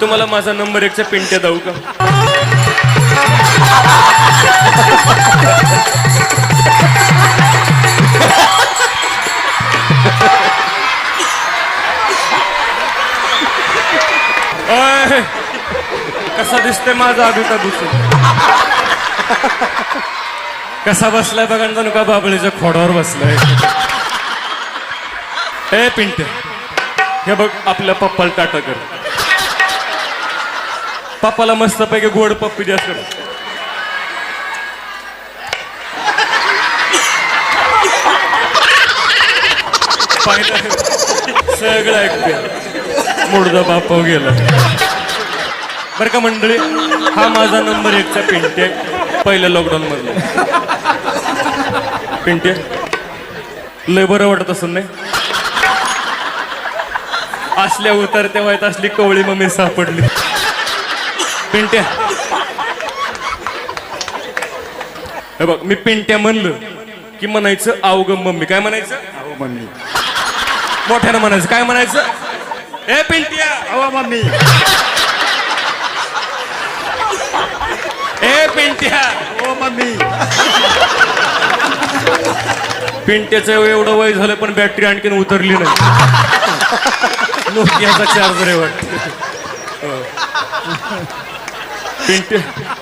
तुम्हाला माझा नंबर एकच्या पिंट्या जाऊ का? अय, कसा दिसते माझा अभिता दिसून कसा बसलाय बघा ना जणू का बाबळीच्या खोडावर बसलाय. ए पिंट हे बघ आपल्या पप्पाला टाटा कर. पप्पाला मस्तपैकी गोड पप्पी द्या कर सगळं ऐकूया. मुडदा बापाव गेला. बरं का मंडळी हा माझा नंबर एकचा पिंटे पहिल्या लॉकडाऊन मधला. पिंटे लय बरं वाटत असं नाही? असल्या उतरत्या वयात असली कवळी मम्मी सापडली. पिंट्या. हे बघ मी पिंट्या म्हणलं की म्हणायचं अवघ मम्मी. काय म्हणायचं? अहो मम्मी. मोठ्यानं म्हणायचं. काय म्हणायचं? ए पिंट्या. अहो मम्मी. ए पिंट्या. हो मम्मी. पिंट्याचं एवढं वय झालं पण बॅटरी आणखीन उतरली नाही. नोकियाचा चार्जर आहे वाटत. पिंट्या